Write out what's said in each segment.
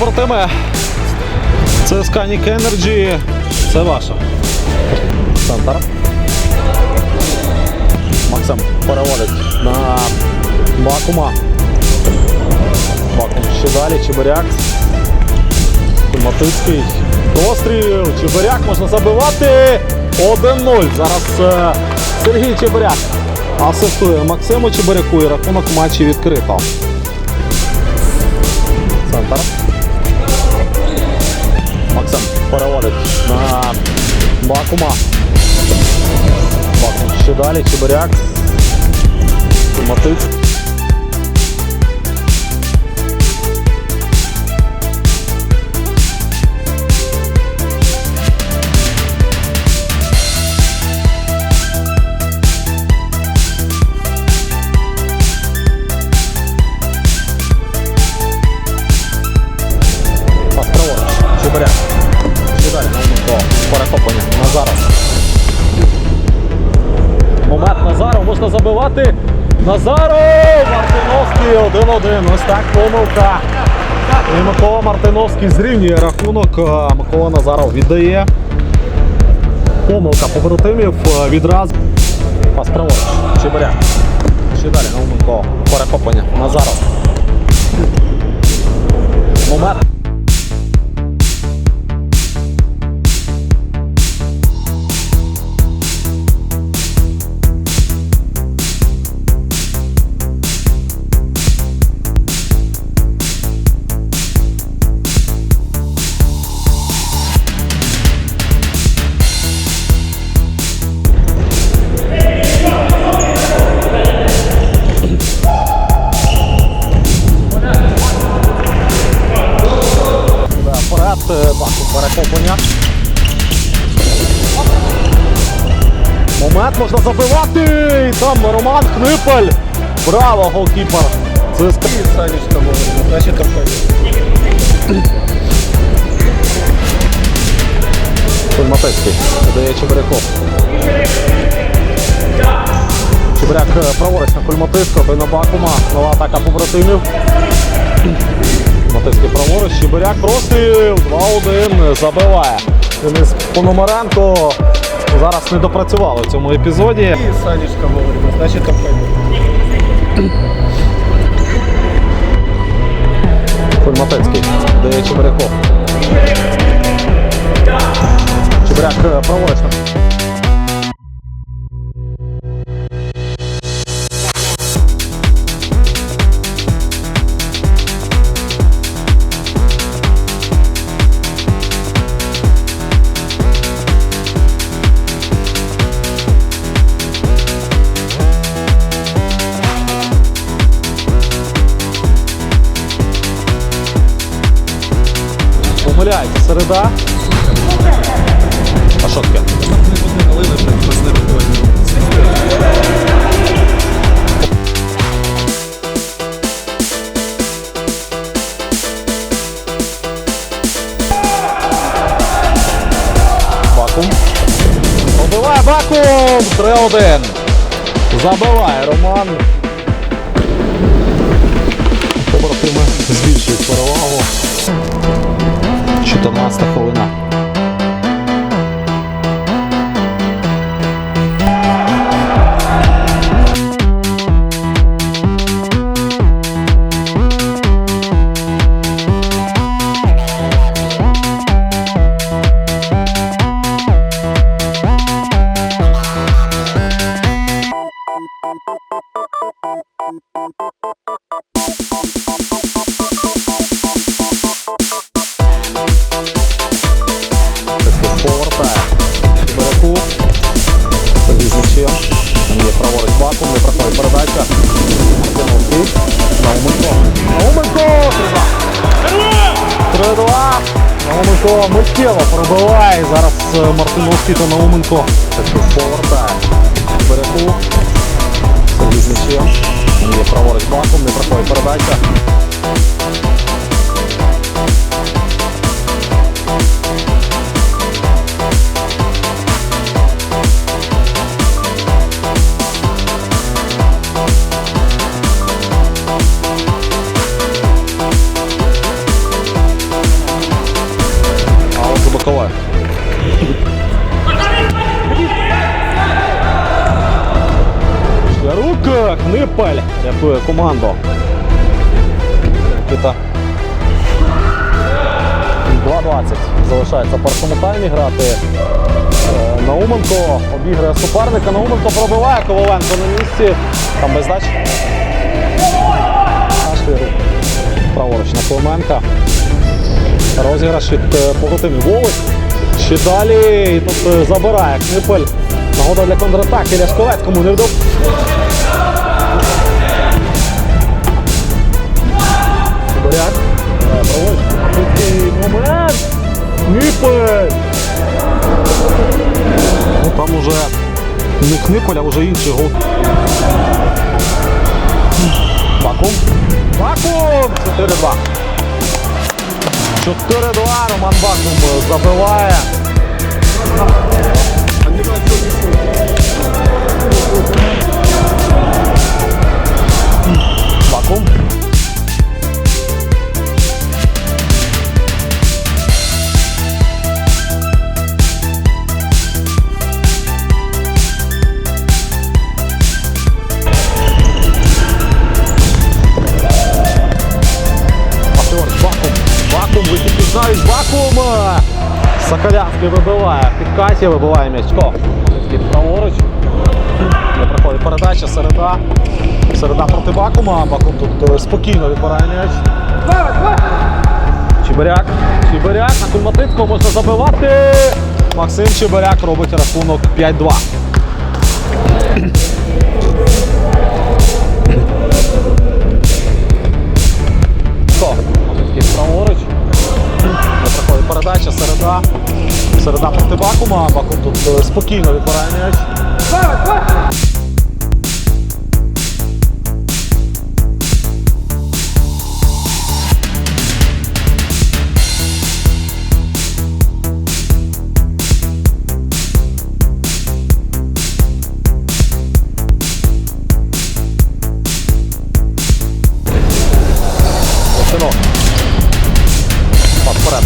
Максиме, це Сканік Energy. Це ваша. Центр. Максим переводить на Бакума. Бакум ще далі, Чебиряк. Матицький. Простріл. Чебиряк можна забивати. 1-0. Зараз е, Сергій Чебиряк асистує Максиму Чебиряку і рахунок матчі відкрито. Центр. Переводить на Бакума. Бакум ще далі, Чебиряк. Матиць. Назаров! Мартиновський 1-1. Ось так помилка. І Микола Мартиновський зрівнює рахунок. А Микола Назаров віддає. Помилка побратимів е, відразу. Пас праворуч. Чебиряк. Ще далі Науменко. Перехоплення. Назаров. Момент. Баку перехоплення. Момент можна забивати. І там Роман Книпель. Браво, голкіпер. Це Санечка вовремя, значит обходит. Матецький. Дає Чебиряков. Чебиряк е, праворуч на Кульматисько, той на Бакума. Нова атака побратимів. Матицький праворуч, Чебиряк простріл. 2-1 забиває. Денис Пономаренко зараз не допрацювали в цьому епізоді. И Санечка вовремя, значит обходит. Кульматецький. Дає Чебиряков. Чебиряк е, праворуч середа. А що таке? Бакум. Побиває Бакум! 3-1. Забиває Роман. Побратими збільшують перевагу. 14 хвилина. 3-2. 3-2. Науменко миттєво пробиває. Зараз Мартин Лоскіто Науменко. Повертає Чебиряку. Сергій з м'ячем. Є праворуч баком, не проходить передача. Хнипель рятує команду. Микита 2.20 залишається в грати. Е, Науменко обіграє суперника. Науменко пробиває Коваленко на місці. Там бездач. Праворуч на Клименка. Розіграш від е, поготиві Волик. Ще далі. І тут е, забирає Книпель. Нагода для контратаки Ляшковецькому не вдав. Буряк. Е, Такий момент. Книпель. Ну там уже не Книпель, а вже інший гол. Вакуум. Вакуум! 4-2. 4-2. Роман Вакуум забиває. Вакуум. Соколянський вибиває. В підкаті вибиває м'ячко. Праворуч. Не проходить передача, середа. Середа проти Бакума. Бакум тут е, спокійно відбирає м'яч. Чебиряк. Чебиряк на Кульматицького можна забивати. Максим Чебиряк робить рахунок 5-2. Передача, середа. Середа проти Бакума. Бакум тут е, спокійно відбирає м'яч. Пас вперед,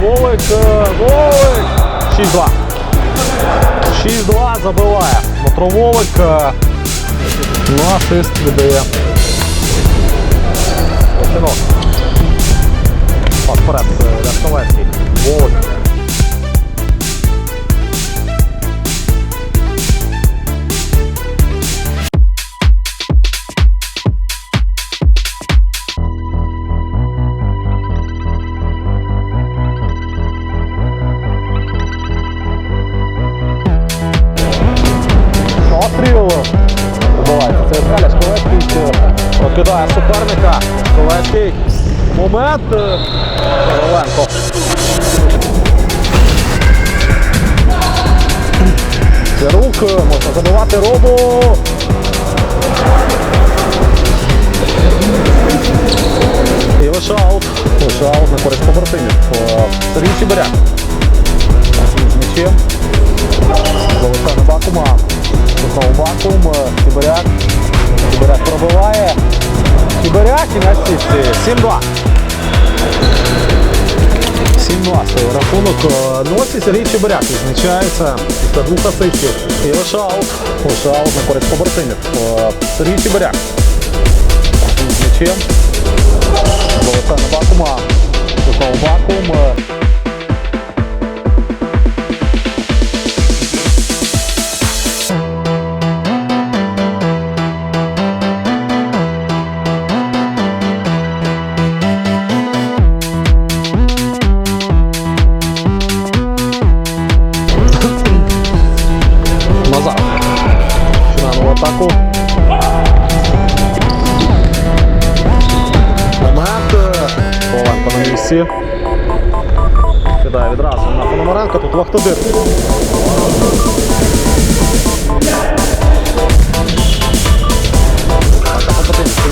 Волик! Вовик. 6-2. 6-2 забиває. Дмитро Вовик. е, Ну, асист віддає. Лосино. Острів відбувається. Це Ескаля Шковецький прокидає суперника. Шковецький. Момент. Короленко. Цярук. е, Можна забивати робу. І лише аут. Лише аут на користь побратимів. Сергій Чебиряк. Е, Чебиряк. Чебиряк пробиває. Чебиряк і на сітці. 7-2. 7-2 стає рахунок. Е, Ну ось і Сергій Чебиряк відзначається після двох асистів. І лише аут. На користь побратимів. Е, Сергій Чебиряк. З м'ячем. Залишає на Бакума. Знову Коваленко. Кидає відразу на Пономаренко, тут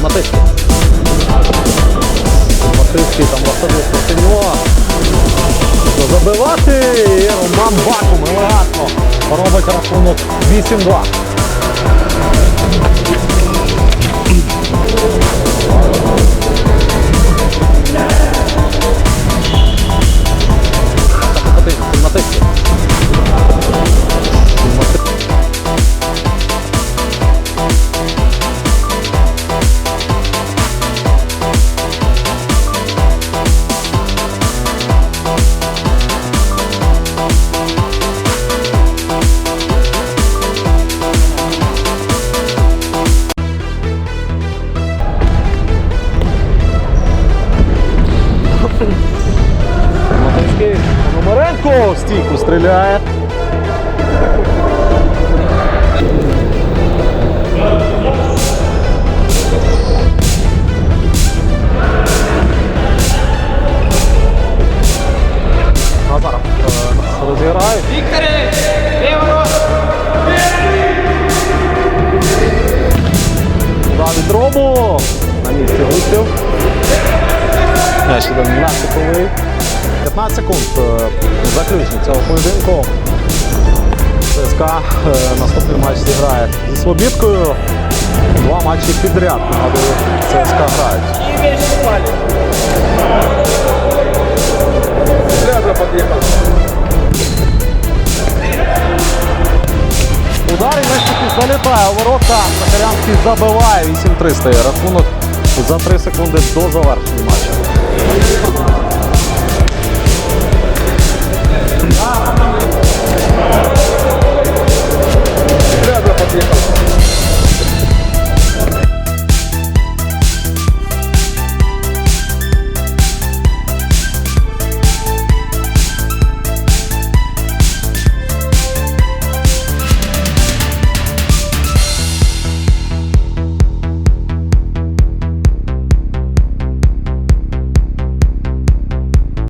Матицький. Матицький, там Вахтодир проти нього. Забивати Роман Бакум елегантно робить рахунок 8-2. Стійку стріляє. Назаров е, розіграє. Вікторе! Ліворот! Удар від Робу. На місці густів. М'яч іде на секундовий. 15 секунд е, заключні цього поєдинку. ЦСКА е, наступний матч зіграє зі Слобідкою. Два матчі підряд. Нагадую, ЦСКА грають. Удар і м'яч залітає у ворота. Сахарянський забиває 8-3 рахунок за 3 секунди до завершення матчу. Thank you.